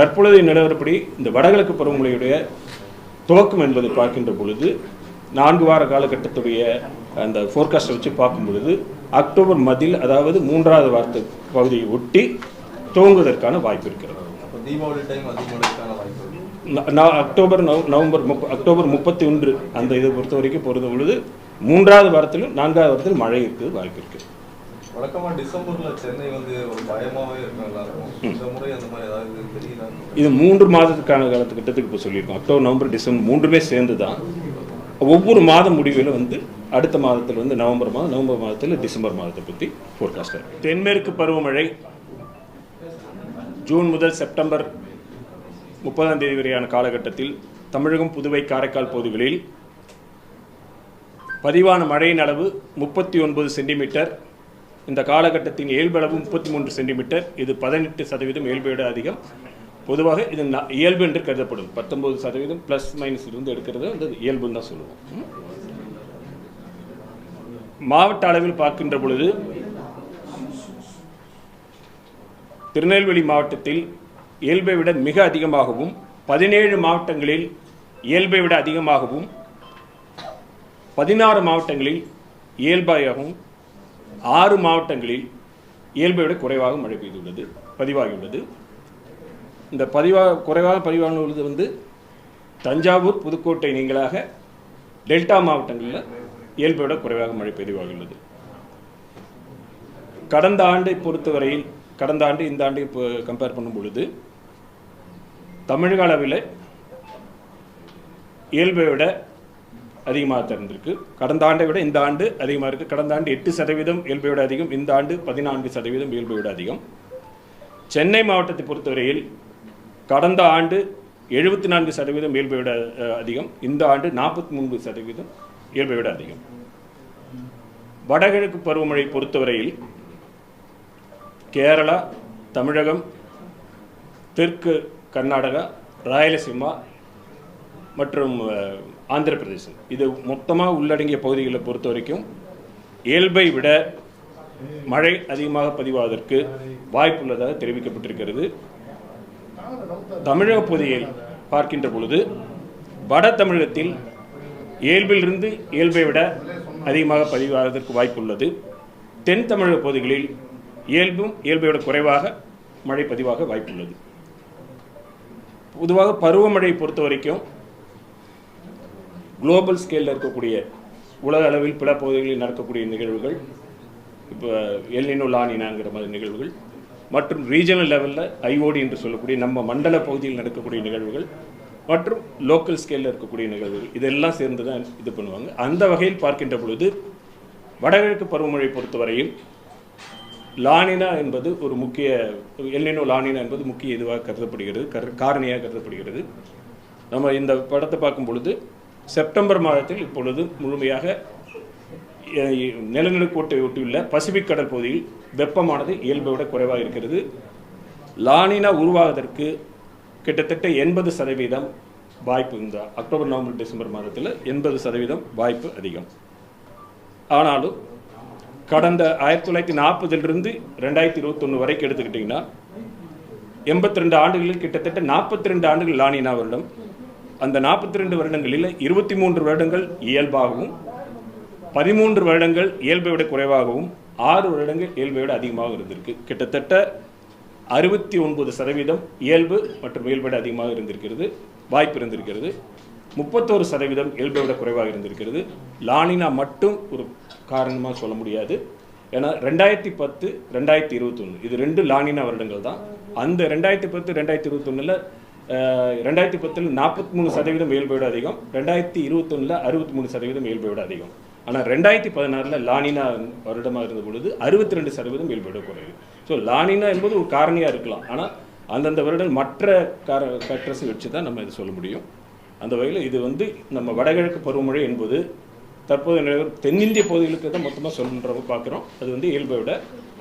தற்பொழுதைய நிலவரப்படி இந்த வடகிழக்கு பருவமழையுடைய துவக்கம் என்பதை பார்க்கின்ற பொழுது நான்கு வார காலகட்டத்துடைய அந்த ஃபோர்காஸ்ட்டை வச்சு பார்க்கும் பொழுது அக்டோபர் மதில் அதாவது மூன்றாவது வாரத்து பகுதியை ஒட்டி துவங்குவதற்கான வாய்ப்பு இருக்கிறது. அக்டோபர் நவ- நவம்பர் அக்டோபர் முப்பத்தி ஒன்று அந்த இதை பொறுத்த வரைக்கும் பொறுத்த பொழுது மூன்றாவது வாரத்திலும் நான்காவது வாரத்திலும் மழை இருக்குது வாய்ப்பு இருக்குது. வழக்கமா டிசம்பர்ல சென்னை வந்து ஒரு பயமாவே இருக்கும் எல்லாருக்கும். இந்த முறை அந்த மாதிரி ஏதாவது தெரியல இது மூன்று மாதத்துக்கான காலத்துக்கிட்டத்துக்கு இப்போ சொல்லியிருக்கோம். அக்டோபர் நவம்பர் டிசம்பர் மூன்றுமே சேர்ந்து தான் ஒவ்வொரு மாத முடிவில் வந்து அடுத்த மாதத்தில் வந்து நவம்பர் மாதம் நவம்பர் மாதத்தில் டிசம்பர் மாதத்தை பற்றி ஃபோர்காஸ்ட் தென்மேற்கு பருவமழை ஜூன் முதல் செப்டம்பர் முப்பதாம் தேதி வரையான காலகட்டத்தில் தமிழகம் புதுவை காரைக்கால் பகுதிகளில் பதிவான மழையின் அளவு முப்பத்தி ஒன்பது சென்டிமீட்டர். இந்த காலகட்டத்தின் இயல்பளவு முப்பத்தி மூன்று சென்டிமீட்டர். இது பதினெட்டு சதவீதம் இயல்பை விட அதிகம். பொதுவாக இது இயல்பு என்று கருதப்படும். பத்தொன்பது சதவீதம் ப்ளஸ் மைனஸ் இருந்து எடுக்கிறது. வந்து இயல்புன்னு தான் சொல்லுவோம். மாவட்ட அளவில் பார்க்கின்ற பொழுது திருநெல்வேலி மாவட்டத்தில் இயல்பை விட மிக அதிகமாகவும் பதினேழு மாவட்டங்களில் இயல்பை விட அதிகமாகவும் பதினாறு மாவட்டங்களில் இயல்பாகவும் ஆறு மாவட்டங்களில் இயல்பை விட குறைவாக மழை பெய்துள்ளது பதிவாகியுள்ளது. இந்த பதிவாக குறைவாக பதிவாகியுள்ளது வந்து தஞ்சாவூர் புதுக்கோட்டை நீங்களாக டெல்டா மாவட்டங்களில் இயல்பை விட குறைவாக மழை பதிவாகியுள்ளது. கடந்த ஆண்டை பொறுத்தவரையில் கடந்த ஆண்டு இந்த ஆண்டு இப்போ கம்பேர் பண்ணும் பொழுது தமிழக அளவில் இயல்பை விட அதிகமாக திறந்திருக்கு கடந்த ஆண்டை விட இந்த ஆண்டு அதிகமாக இருக்குது கடந்த ஆண்டு எட்டு சதவீதம் இயல்பை விட அதிகம். இந்த ஆண்டு பதினான்கு சதவீதம் இயல்பை விட அதிகம். சென்னை மாவட்டத்தை பொறுத்தவரையில் கடந்த ஆண்டு எழுபத்தி நான்கு சதவீதம் இயல்பை விட அதிகம். இந்த ஆண்டு நாற்பத்தி மூன்று சதவீதம் இயல்பை விட அதிகம். வடகிழக்கு பருவமழை பொறுத்தவரையில் கேரளா தமிழகம் தெற்கு கர்நாடகா ராயலசீமா மற்றும் ஆந்திர பிரதேசம் இது மொத்தமாக உள்ளடங்கிய பகுதிகளை பொறுத்த வரைக்கும் இயல்பை விட மழை அதிகமாக பதிவாவதற்கு வாய்ப்புள்ளதாக தெரிவிக்கப்பட்டிருக்கிறது. தமிழக பகுதியில் பார்க்கின்ற பொழுது வட தமிழகத்தில் இயல்பிலிருந்து இயல்பை விட அதிகமாக பதிவாவதற்கு வாய்ப்புள்ளது. தென் தமிழக பகுதிகளில் இயல்பும் இயல்பை விட குறைவாக மழை பதிவாக வாய்ப்புள்ளது. பொதுவாக பருவமழை பொறுத்த வரைக்கும் குளோபல் ஸ்கேலில் இருக்கக்கூடிய உலக அளவில் பிற பகுதிகளில் நடக்கக்கூடிய நிகழ்வுகள் இப்போ எல்லினோ லானினாங்கிற மாதிரி நிகழ்வுகள் மற்றும் ரீஜனல் லெவலில் ஐஓடி என்று சொல்லக்கூடிய நம்ம மண்டல பகுதியில் நடக்கக்கூடிய நிகழ்வுகள் மற்றும் லோக்கல் ஸ்கேலில் இருக்கக்கூடிய நிகழ்வுகள். இதெல்லாம் சேர்ந்து தான் இது பண்ணுவாங்க. அந்த வகையில் பார்க்கின்ற பொழுது வடகிழக்கு பருவமழை பொறுத்தவரையில் லானினா என்பது ஒரு முக்கிய எல்லினோ லானினா என்பது முக்கிய இதுவாக கருதப்படுகிறது கரு காரணியாக கருதப்படுகிறது. நம்ம இந்த படத்தை பார்க்கும் பொழுது செப்டம்பர் மாதத்தில் இப்பொழுது முழுமையாக நிலநடுக்கோட்டை ஒட்டியுள்ள பசிபிக் கடல் பகுதியில் வெப்பமானது இயல்பை விட குறைவாக இருக்கிறது. லானினா உருவாவதற்கு கிட்டத்தட்ட எண்பது சதவீதம் வாய்ப்பு இந்த அக்டோபர் நவம்பர் டிசம்பர் மாதத்தில் எண்பது சதவீதம் வாய்ப்பு அதிகம். ஆனாலும் கடந்த ஆயிரத்தி தொள்ளாயிரத்தி நாற்பதிலிருந்து ரெண்டாயிரத்தி இருபத்தொன்று வரைக்கும் எடுத்துக்கிட்டிங்கன்னா எண்பத்தி ரெண்டு ஆண்டுகளில் கிட்டத்தட்ட நாற்பத்தி ரெண்டு ஆண்டுகள் லானினா வருடம் அந்த நாற்பத்தி ரெண்டு வருடங்களில் இருபத்தி மூன்று வருடங்கள் இயல்பாகவும் பதிமூன்று வருடங்கள் இயல்பை விட குறைவாகவும் ஆறு வருடங்கள் இயல்பை விட அதிகமாக இருந்திருக்கு. கிட்டத்தட்ட அறுபத்தி ஒன்பது சதவீதம் இயல்பு மற்றும் இயல்பை விட அதிகமாக இருந்திருக்கிறது வாய்ப்பு இருந்திருக்கிறது. முப்பத்தோரு சதவீதம் இயல்பை விட குறைவாக இருந்திருக்கிறது. லானினா மட்டும் ஒரு காரணமாக சொல்ல முடியாது. ஏன்னா ரெண்டாயிரத்தி பத்து ரெண்டாயிரத்தி இருபத்தொன்று இது ரெண்டு லானினா வருடங்கள் தான். அந்த ரெண்டாயிரத்தி பத்து ரெண்டாயிரத்தி இருபத்தொன்னில் ரெண்டாயிரத்தி பத்தில் நாற்பத்தி மூணு சதவீதம் இயல்பை விட அதிகம். ரெண்டாயிரத்தி இருபத்தொன்னில் அறுபத்தி மூணு சதவீதம் இயல்பை விட அதிகம். ஆனால் ரெண்டாயிரத்தி பதினாறில் லானினா வருடமாக இருந்த பொழுது அறுபத்தி ரெண்டு சதவீதம் இயல்பை விட குறைவு. ஸோ லானினா என்பது ஒரு காரணியாக இருக்கலாம். ஆனால் அந்தந்த வருடம் மற்ற கார ஃபேக்டர்ஸை வச்சு தான் நம்ம இது சொல்ல முடியும். அந்த வகையில் இது வந்து நம்ம வடகிழக்கு பருவமழை என்பது தற்போது நிலவரம் தென்னிந்திய பகுதிகளுக்கு தான் மொத்தமாக சொல்லுன்றவங்க பார்க்குறோம். அது வந்து இயல்பை விட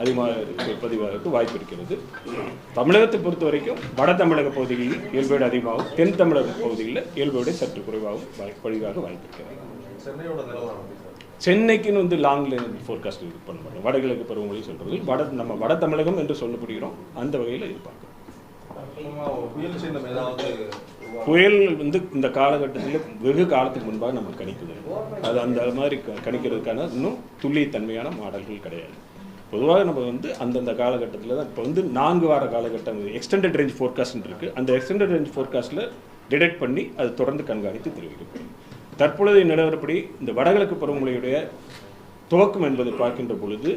அதிகமாக பதிவாகிறதுக்கு வாய்ப்பு இருக்கிறது. தமிழகத்தை பொறுத்த வரைக்கும் வட தமிழக பகுதிகளில் இயல்பை விட அதிகமாகவும் தென் தமிழக பகுதிகளில் இயல்பை விட சற்று குறைவாகவும் குறைவாக வாய்ப்பு இருக்கிறது. சென்னைக்குன்னு வந்து லாங்ல ஃபோர்காஸ்ட் இது பண்ண மாட்டோம். வடகிழக்கு பருவமழை சொல்கிறது வட நம்ம வட தமிழகம் என்று சொல்லப்படுகிறோம். அந்த வகையில் இது ஒரு புயல் வந்து இந்த காலகட்டத்தில் வெகு காலத்துக்கு முன்பாக நம்ம கணிக்குது அது அந்த மாதிரி க- கணிக்கிறதுக்கான இன்னும் துல்லியத்தன்மையான மாடல்கள் கிடையாது. பொதுவாக நம்ம வந்து அந்தந்த காலகட்டத்தில் தான் இப்போ வந்து நான்கு வார காலகட்டம் எக்ஸ்டெண்டட் ரேஞ்ச் ஃபோர்காஸ்ட் இருக்குது அந்த எக்ஸ்டெண்டட் ரேஞ்ச் ஃபோர்காஸ்ட்டில் டிடெக்ட் பண்ணி அது தொடர்ந்து கண்காணித்து தெரிவிக்கப்படும் தற்பொழுதைய நிலவரப்படி இந்த வடகிழக்கு பருவமழையுடைய துவக்கம் என்பதை பார்க்கின்ற பொழுது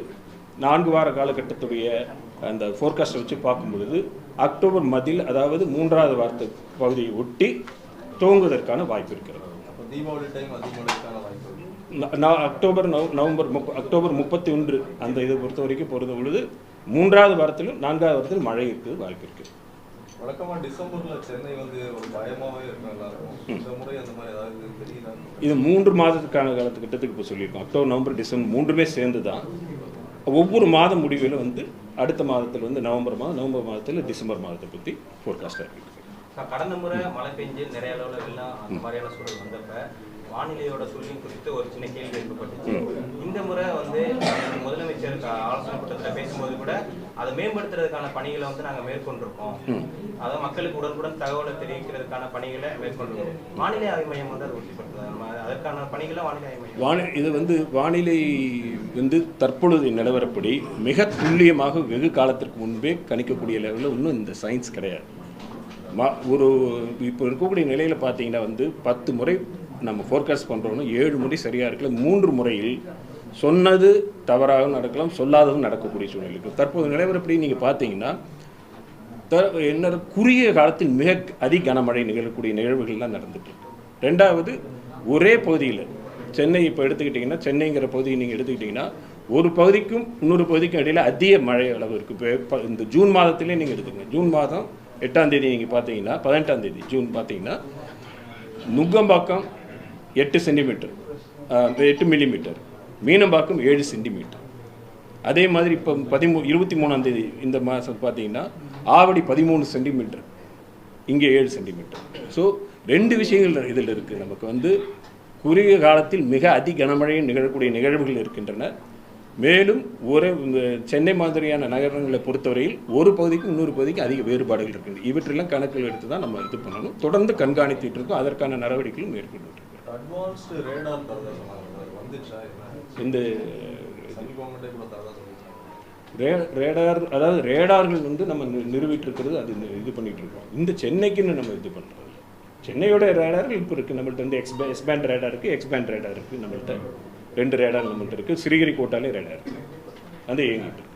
நான்கு வார காலகட்டத்துடைய அந்த ஃபோர்காஸ்ட்டை வச்சு பார்க்கும் பொழுது அக்டோபர் மதில் அதாவது மூன்றாவது வாரத்து பகுதியை ஒட்டி துவங்குவதற்கான வாய்ப்பு இருக்கிறது. அப்ப தீபாவளி டைம் அதிகமழைக்கான வாய்ப்பு நான் அக்டோபர் நவ- நவம்பர் முப்ப அக்டோபர் முப்பத்தி ஒன்று அந்த இதை பொறுத்த வரைக்கும் பொறுத்த பொழுது மூன்றாவது வாரத்திலும் நான்காவது வாரத்திலும் மழை இருக்குது வாய்ப்பு இருக்குது. வழக்கமா டிசம்பர்ல சென்னை வந்து ஒரு பயமாவே இருக்கும் இது மூன்று மாதத்துக்கான காலத்துக்கிட்டத்துக்கு இப்போ சொல்லியிருக்கோம். அக்டோபர் நவம்பர் டிசம்பர் மூன்றுமே சேர்ந்து தான் ஒவ்வொரு மாத முடிவிலும் வந்து அடுத்த மாதத்தில் வந்து நவம்பர் மாதம் நவம்பர் மாதத்தில் டிசம்பர் மாதத்தை பற்றி ஃபோர்காஸ்டாக இருக்குது கடந்த முறை மழை பெஞ்சு நிறைய அளவுல வெள்ளம் அந்த மாதிரியான சூழல் வந்தப்ப வானிலையோட சூழ்நிலை குறித்து ஒரு சின்ன கேள்வி எழுப்பப்பட்டுச்சு. இந்த முறை வந்து முதலமைச்சர் ஆலோசனை கூட்டத்தில் பேசும்போது கூட அதை மேம்படுத்துறதுக்கான பணிகளை வந்து நாங்க மேற்கொண்டிருக்கோம். அதாவது மக்களுக்கு உடனுக்குடன் தகவலை தெரிவிக்கிறதுக்கான பணிகளை மேற்கொண்டிருக்கோம். வானிலை ஆய்வு மையம் வந்து அதை உறுதிப்படுத்துது. அதற்கான பணிகளை வானிலை ஆய்வு மையம் வானி இது வந்து வானிலை வந்து தற்பொழுது நிலவரப்படி மிக துல்லியமாக வெகு காலத்திற்கு முன்பே கணிக்கக்கூடிய லெவலில் இன்னும் இந்த சயின்ஸ் கிடையாது. மா ஒரு இப்போ இருக்கக்கூடிய நிலையில் பார்த்தீங்கன்னா வந்து பத்து முறை நம்ம ஃபோர்காஸ்ட் பண்ணுறோம்னா ஏழு முறை சரியாக இருக்கல மூன்று முறையில் சொன்னது தவறாகவும் நடக்கலாம் சொல்லாததும் நடக்கக்கூடிய சூழ்நிலை இருக்கும் தற்போது நிலவரப்படி நீங்கள் பார்த்தீங்கன்னா த என்ன குறுகிய காலத்தில் மிக அதி கனமழை நிகழக்கூடிய நிகழ்வுகள்லாம் நடந்துட்டு ரெண்டாவது ஒரே பகுதியில் சென்னை இப்போ எடுத்துக்கிட்டிங்கன்னா சென்னைங்கிற பகுதியை நீங்கள் எடுத்துக்கிட்டிங்கன்னா ஒரு பகுதிக்கும் இன்னொரு பகுதிக்கும் இடையில் அதிக மழை அளவு இருக்குது இப்போ இந்த ஜூன் மாதத்துலேயே நீங்கள் எடுத்துக்கங்க. ஜூன் மாதம் எட்டாம் தேதி நீங்கள் பார்த்தீங்கன்னா பதினெட்டாம் தேதி ஜூன் பார்த்தீங்கன்னா நுங்கம்பாக்கம் எட்டு சென்டிமீட்டர் எட்டு மில்லிமீட்டர் மீனம்பாக்கம் ஏழு சென்டிமீட்டர். அதே மாதிரி இப்போ பதிமூ இருபத்தி மூணாம் தேதி இந்த மாதம் பார்த்தீங்கன்னா ஆவடி பதிமூணு சென்டிமீட்டர் இங்கே ஏழு சென்டிமீட்டர். ஸோ ரெண்டு விஷயங்கள் இதில் இருக்குது நமக்கு வந்து குறுகிய காலத்தில் மிக அதி கனமழை நிகழக்கூடிய நிகழ்வுகள் இருக்கின்றன. மேலும் ஒரு சென்னை மாதிரியான நகரங்களை பொறுத்தவரையில் ஒரு பகுதிக்கும் இன்னொரு பகுதிக்கும் அதிக வேறுபாடுகள் இருக்கின்றன. இவற்றெல்லாம் கணக்கில் எடுத்து தான் நம்ம இது பண்ணணும். தொடர்ந்து கண்காணித்துட்டு இருக்கோம். அதற்கான நடவடிக்கைகளும் மேற்கொண்டு இந்த ரே ரேடார் அதாவது ரேடார்கள் வந்து நம்ம நிறுவிட்டு இருக்கிறது அது இது பண்ணிட்டு இருக்கோம். இந்த சென்னைக்குன்னு நம்ம இது பண்ணுறது சென்னையோட ரேடார்கள் இப்போ இருக்குது நம்மள்ட்ட வந்து எக்ஸ்பே எக்ஸ்பேண்ட் ரேடார் இருக்குது எக்ஸ்பேண்ட் ரேடார் இருக்குது நம்மள்ட்ட. ரெண்டு ரேடார் நம்மள்ட்ட இருக்குது சிறுகிரி கோட்டாலே ரேடார் இருக்குது அது இயங்கிட்டு